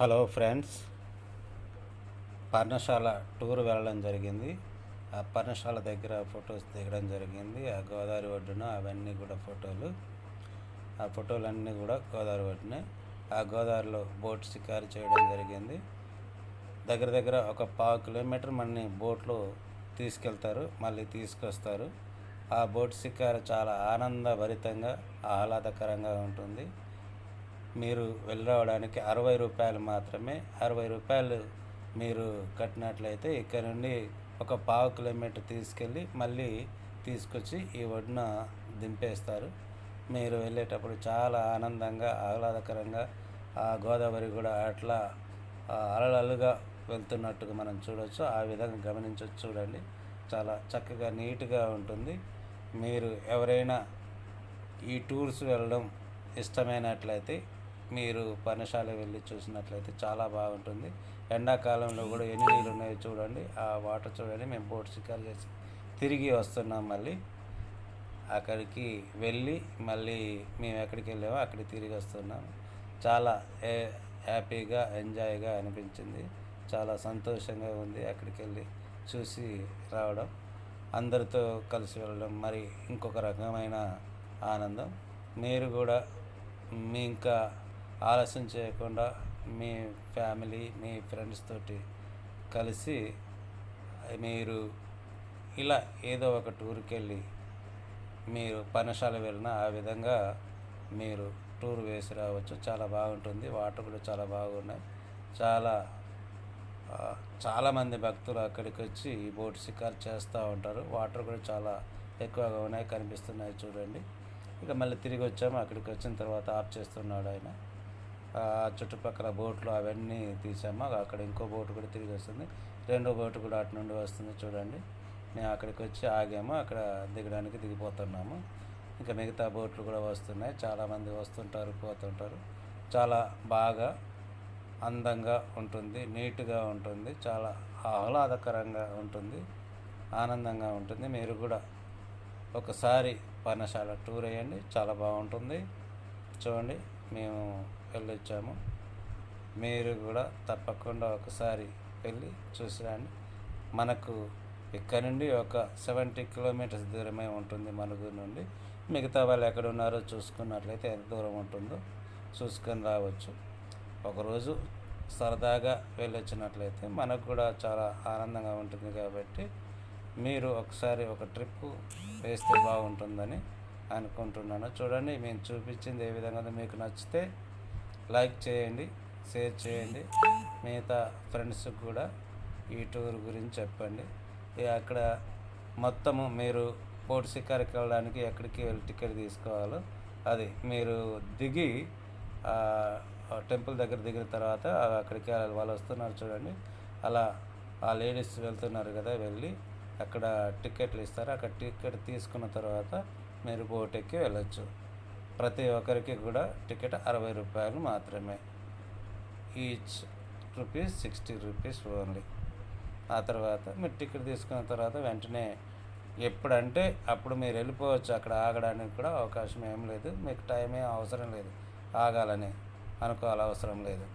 Hello friends. పర్ణశాల tour వెళ్ళడం జరిగింది. ఆ పర్ణశాల దగ్గర ఫొటోస్ దిగడం జరిగింది. ఆ గోదావరి ఒడ్డున అవన్నీ కూడా ఫోటోలు. ఆ ఫోటోలన్నీ కూడా గోదావరి ఒడ్డునే. ఆ గోదావరిలో బోట్ షికారు చేయడం జరిగింది. దగ్గర దగ్గర ఒక పావు కిలోమీటర్ మనని బోట్లో తీసుకెళ్తారు మళ్ళీ తీసుకొస్తారు. ఆ బోట్ షికారు చాలా ఆనందభరితంగా ఆహ్లాదకరంగా ఉంటుంది. మీరు వెళ్ళరావడానికి అరవై రూపాయలు మాత్రమే అరవై రూపాయలు మీరు కట్టినట్లయితే ఇక్కడ నుండి ఒక పావు కిలోమీటర్ తీసుకెళ్ళి మళ్ళీ తీసుకొచ్చి ఈ ఒడ్డున దింపేస్తారు. మీరు వెళ్ళేటప్పుడు చాలా ఆనందంగా ఆహ్లాదకరంగా ఆ గోదావరి కూడా అట్లా అలలలుగా వెళ్తున్నట్టుగా మనం చూడవచ్చు ఆ విధంగా గమనించవచ్చు చూడండి. చాలా చక్కగా నీట్గా ఉంటుంది. మీరు ఎవరైనా ఈ టూర్స్ వెళ్ళడం ఇష్టమైనట్లయితే మీరు పర్ణశాల వెళ్ళి చూసినట్లయితే చాలా బాగుంటుంది. ఎండాకాలంలో కూడా ఎన్ని నీళ్ళు ఉన్నాయో చూడండి. ఆ వాటర్ చూడండి. మేము బోట్ షికారు చేసి తిరిగి వస్తున్నాం మళ్ళీ. అక్కడికి వెళ్ళి మళ్ళీ మేము ఎక్కడికి వెళ్ళామో అక్కడికి తిరిగి వస్తున్నాం. చాలా ఏ- హ్యాపీగా ఎంజాయ్గా అనిపించింది. చాలా సంతోషంగా ఉంది అక్కడికి వెళ్ళి చూసి రావడం. అందరితో కలిసి వెళ్ళడం మరి ఇంకొక రకమైన ఆనందం. మీరు కూడా మీ ఇంకా ఆలస్యం చేయకుండా మీ ఫ్యామిలీ మీ ఫ్రెండ్స్ తోటి కలిసి మీరు ఇలా ఏదో ఒక టూర్కి వెళ్ళి మీరు పర్ణశాల వెళ్ళినా ఆ విధంగా మీరు టూర్ వేసి రావచ్చు. చాలా బాగుంటుంది. వాటర్ కూడా చాలా బాగున్నాయి. చాలా చాలామంది భక్తులు అక్కడికి వచ్చి ఈ బోట్ షికారు చేస్తూ ఉంటారు. వాటర్ కూడా చాలా ఎక్కువగా ఉన్నాయి కనిపిస్తున్నాయి చూడండి. ఇక మళ్ళీ తిరిగి వచ్చాము. అక్కడికి వచ్చిన తర్వాత ఆఫ్ చేస్తున్నాడు ఆయన. చుట్టుపక్కల బోట్లు అవన్నీ తీసాము. అక్కడ ఇంకో బోటు కూడా తిరిగి వస్తుంది. రెండో బోటు కూడా అటు నుండి వస్తుంది చూడండి. మేము అక్కడికి వచ్చి ఆగాము. అక్కడ దిగడానికి దిగిపోతున్నాము. ఇంకా మిగతా బోట్లు కూడా వస్తున్నాయి. చాలామంది వస్తుంటారు పోతుంటారు. చాలా బాగా అందంగా ఉంటుంది నీట్గా ఉంటుంది చాలా ఆహ్లాదకరంగా ఉంటుంది ఆనందంగా ఉంటుంది. మీరు కూడా ఒకసారి పర్ణశాల టూర్ వేయండి. చాలా బాగుంటుంది. చూడండి మేము వెళ్ళొచ్చాము. మీరు కూడా తప్పకుండా ఒకసారి వెళ్ళి చూసిరండి. మనకు ఇక్కడ నుండి ఒక సెవెంటీ కిలోమీటర్స్ దూరమే ఉంటుంది మనుగురు నుండి. మిగతా వాళ్ళు ఎక్కడ ఉన్నారో చూసుకున్నట్లయితే ఎంత దూరం ఉంటుందో చూసుకొని రావచ్చు. ఒకరోజు సరదాగా వెళ్ళొచ్చినట్లయితే మనకు కూడా చాలా ఆనందంగా ఉంటుంది కాబట్టి మీరు ఒకసారి ఒక ట్రిప్ వేస్తే బాగుంటుందని అనుకుంటున్నాను. చూడండి మేము చూపించింది ఏ విధంగా మీకు నచ్చితే లైక్ చేయండి షేర్ చేయండి. మిగతా ఫ్రెండ్స్కి కూడా ఈ టూర్ గురించి చెప్పండి. అక్కడ మొత్తము మీరు బోట్ షికారుకి వెళ్ళడానికి ఎక్కడికి వెళ్ళి టికెట్ తీసుకోవాలో అది మీరు దిగి టెంపుల్ దగ్గర దిగిన తర్వాత అక్కడికి వెళ్ళాలి. వాళ్ళు వస్తున్నారు చూడండి. అలా ఆ లేడీస్ వెళ్తున్నారు కదా వెళ్ళి అక్కడ టికెట్లు ఇస్తారు. అక్కడ టికెట్ తీసుకున్న తర్వాత మీరు బోట్ ఎక్కి వెళ్ళొచ్చు. ప్రతి ఒక్కరికి కూడా టికెట్ అరవై రూపాయలు మాత్రమే. Each rupees sixty rupees only. ఆ తర్వాత మీరు టికెట్ తీసుకున్న తర్వాత వెంటనే ఎప్పుడంటే అప్పుడు మీరు వెళ్ళిపోవచ్చు. అక్కడ ఆగడానికి కూడా అవకాశం ఏం లేదు. మీకు టైం ఏం అవసరం లేదు. ఆగాలని అనుకోవాల అవసరం లేదు.